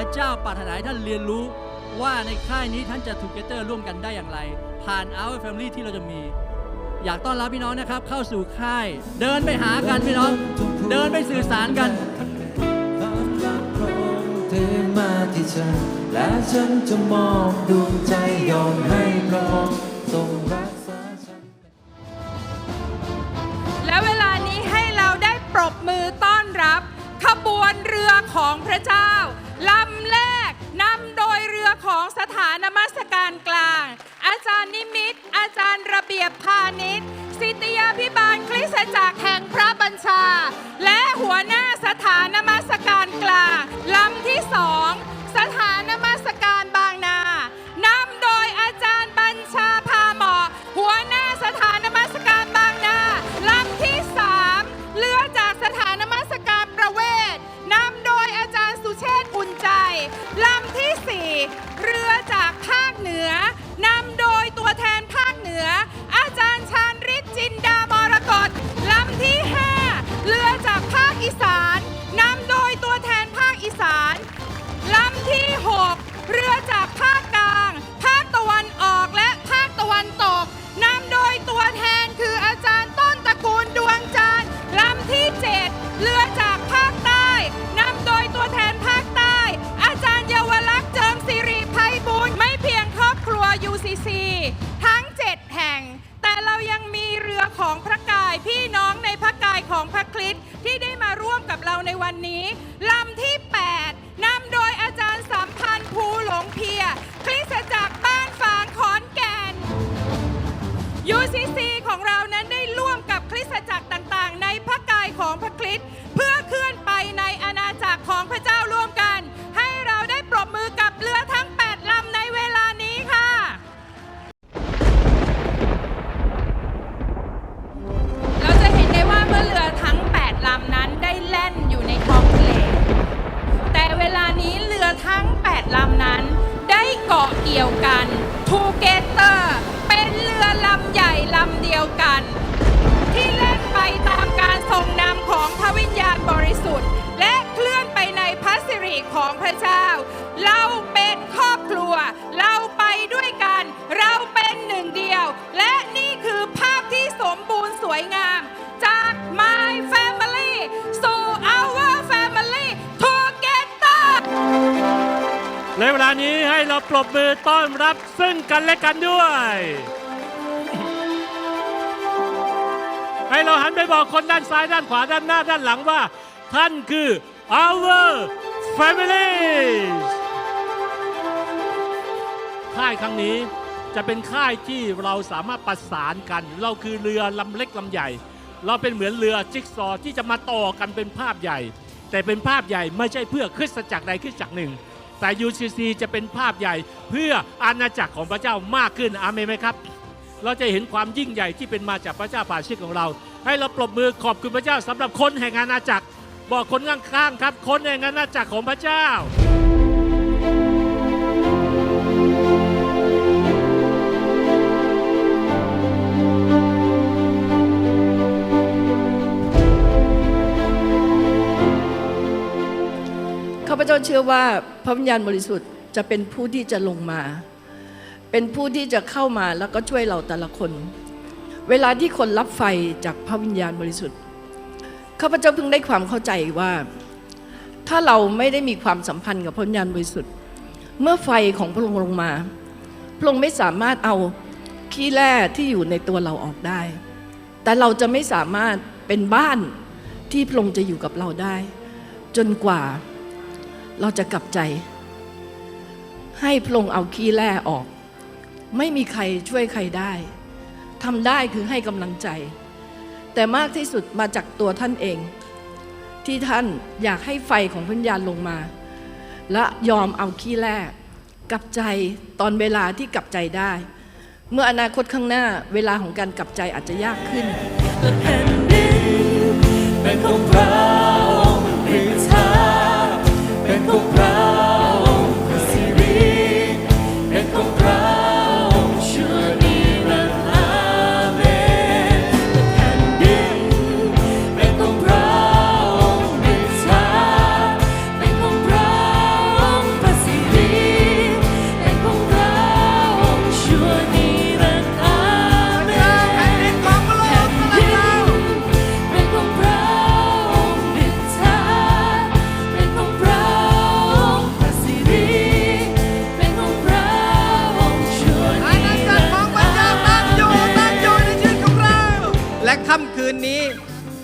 ระเจ้าปรารถนาให้ท่านเรียนรู้ว่าในค่ายนี้ท่านจะถูกเกเตอร์ร่วมกันได้อย่างไร ผ่าน Our Family ที่เราจะมี อยากต้อนรับพี่น้องนะครับ เข้าสู่ค่าย เดินไปหากันพี่น้อง เดินไปสื่อสารกันความรักพระองค์เทมาที่ฉันและฉันจะมอบดวงใจยอมให้พระองค์ทรงรักษาฉันและเวลานี้ให้เราได้ปรบมือต้อนรับ ขบวนเรือของพระเจ้า ลำแรกนำโดยเรือของสถานนมัสการกลาง อาจารย์นิมิต อาจารย์ระเบียบพาณิชย์สิทธยาพิบาลคริสตจักรแห่งพระบัญชา และหัวหน้าสถานนมัสการกลางลำที่สองสถานนมัสการบางนา เราในวันนี้ลำที่ 8 เกาะเกี่ยวกัน Together เป็นเรือลำใหญ่ลำเดียวกัน ที่เล่นไปตามการทรงนำของพระวิญญาณบริสุทธิ์ และเคลื่อนไปในพระสิริของพระเจ้า เราเป็นครอบครัว เราไปด้วยกัน เราเป็นหนึ่งเดียว และนี่คือภาพที่สมบูรณ์สวยงาม ลานี้ให้เราปรบมือต้อนรับซึ่งกันและกันด้วย ให้เราหันไปบอกคนด้านซ้ายด้านขวาด้านหน้าด้านหลังว่า ท่านคือ our family ค่ายครั้งนี้จะเป็นค่ายที่เราสามารถประสานกัน เราคือเรือลำเล็กลำใหญ่ เราเป็นเหมือนเรือจิ๊กซอว์ที่จะมาต่อกันเป็นภาพใหญ่ แต่เป็นภาพใหญ่ไม่ใช่เพื่อคริสตจักรใดคริสตจักรหนึ่ง แต่ UCC จะเป็นภาพใหญ่เพื่ออาณาจักรของพระเจ้ามากขึ้นอาเมนไหมครับ เราจะเห็นความยิ่งใหญ่ที่เป็นมาจากพระเจ้าผ่านชีวิตของเรา ให้เราปรบมือขอบคุณพระเจ้าสำหรับคนแห่งอาณาจักร บอกคนข้างๆครับ คนแห่งอาณาจักรของพระเจ้า เชื่อว่าพระวิญญาณบริสุทธิ์จะเป็นผู้ที่จะลงมา เป็นผู้ที่จะเข้ามาแล้วก็ช่วยเราแต่ละคน เวลาที่คนรับไฟจากพระวิญญาณบริสุทธิ์ข้าพเจ้าเพิ่งได้ความเข้าใจว่า ถ้าเราไม่ได้มีความสัมพันธ์กับพระวิญญาณบริสุทธิ์ เมื่อไฟของพระองค์ลงมาพระองค์ไม่สามารถเอาขี้แร่ที่อยู่ในตัวเราออกได้ แต่เราจะไม่สามารถเป็นบ้านที่พระองค์จะอยู่กับเราได้ จนกว่า เราจะกลับใจ ให้พระองค์เอาขี้แร่ออก ไม่มีใครช่วยใครได้ทำได้คือให้กำลังใจ แต่มากที่สุดมาจากตัวท่านเอง ที่ท่านอยากให้ไฟของพิญญาณลงมา และยอมเอาขี้แร่กลับใจตอนเวลาที่กลับใจได้ เมื่ออนาคตข้างหน้าเวลาของการกลับใจอาจจะยากขึ้นเป็นของพระ ของเรา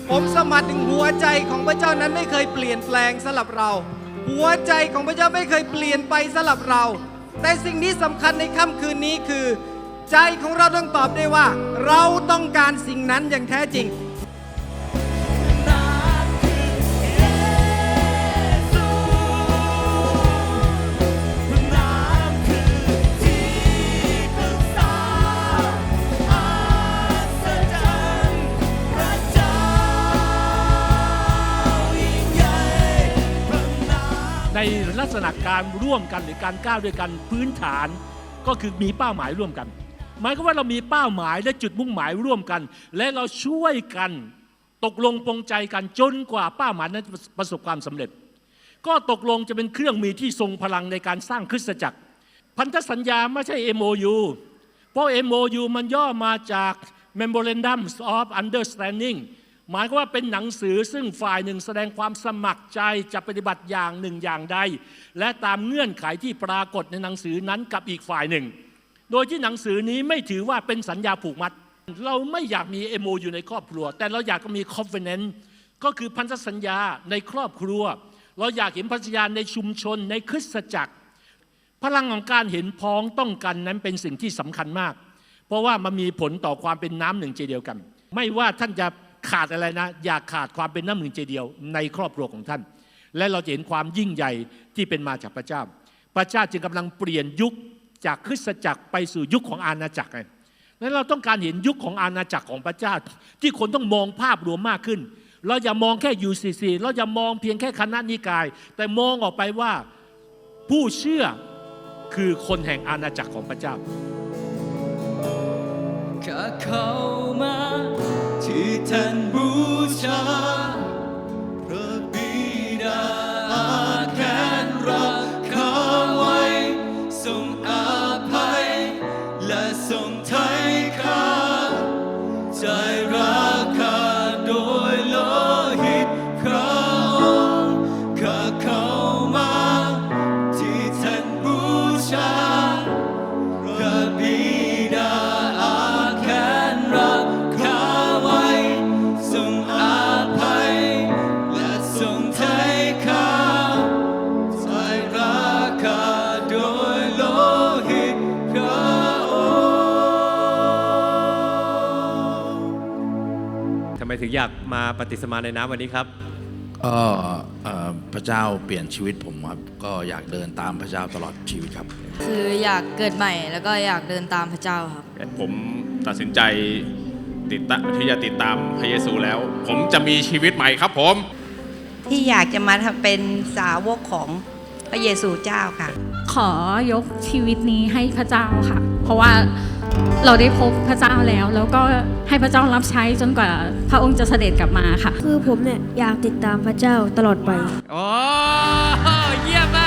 ผมสมัครดึงหัวใจของพระเจ้านั้นไม่เคยเปลี่ยนแปลงสำหรับเรา หัวใจของพระเจ้าไม่เคยเปลี่ยนไปสำหรับเรา แต่สิ่งที่สำคัญในค่ำคืนนี้คือ ใจของเราต้องตอบได้ว่า เราต้องการสิ่งนั้นอย่างแท้จริง ในลักษณะการร่วมกันหรือการก้าวด้วยกันพื้นฐานก็คือมีเป้าหมายร่วมกัน หมายก็ว่าเรามีเป้าหมายและจุดมุ่งหมายร่วมกัน และเราช่วยกันตกลงปรงใจกันจนกว่าเป้าหมายนั้นประสบความสำเร็จ ก็ตกลงจะเป็นเครื่องมือที่ทรงพลังในการสร้างคริสตจักร พันธสัญญาไม่ใช่ MOU เพราะ MOU มันย่อมาจาก Memorandum of Understanding หมายความว่าเป็นหนังสือซึ่งฝ่ายหนึ่งแสดงความสมัครใจจะปฏิบัติอย่างหนึ่งอย่างใด และตามเงื่อนไขที่ปรากฏในหนังสือนั้นกับอีกฝ่ายหนึ่ง โดยที่หนังสือนี้ไม่ถือว่าเป็นสัญญาผูกมัด เราไม่อยากมี MO อยู่ในครอบครัว แต่เราอยากมี Covenant ก็คือพันธสัญญาในครอบครัว เราอยากเห็นพันธสัญญาในชุมชนในคริสตจักร พลังของการเห็นพ้องต้องกันนั้นเป็นสิ่งที่สำคัญมาก เพราะว่ามันมีผลต่อความเป็นน้ำหนึ่งใจเดียวกัน ไม่ว่าท่านจะ ขาดอะไรนะ อย่าขาดความเป็นน้ำหนึ่งใจเดียวในครอบครัวของท่าน และเราจะเห็นความยิ่งใหญ่ที่เป็นมาจากพระเจ้า พระเจ้าจึงกำลังเปลี่ยนยุคจากคริสตจักรไปสู่ยุคของอาณาจักรไงและเราต้องการเห็นยุคของอาณาจักรของพระเจ้า ที่คนต้องมองภาพรวมมากขึ้น เราอย่ามองแค่ UCC เราอย่ามองเพียงแค่คณะนิกาย แต่มองออกไปว่าผู้เชื่อคือคนแห่งอาณาจักรของพระเจ้า งอยากมาปฏิสมาในน้ำวันนี้ครับ ก็เอ่อพระเจ้าเปลี่ยนชีวิตผมครับ ก็อยากเดินตามพระเจ้าตลอดชีวิตครับ คืออยากเกิดใหม่แล้วก็อยากเดินตามพระเจ้าครับ ผมตัดสินใจติดตามที่จะติดตามพระเยซูแล้ว ผมจะมีชีวิตใหม่ครับผม ที่อยากจะมาทำเป็นสาวกของพระเยซูเจ้าค่ะ ขอยกชีวิตนี้ให้พระเจ้าค่ะ เพราะว่า เราได้พบพระเจ้าแล้ว แล้วก็ให้พระเจ้ารับใช้จนกว่าพระองค์จะเสด็จกลับมาค่ะ คือผมเนี่ยอยากติดตามพระเจ้าตลอดไป โอ้เยี่ยมมาก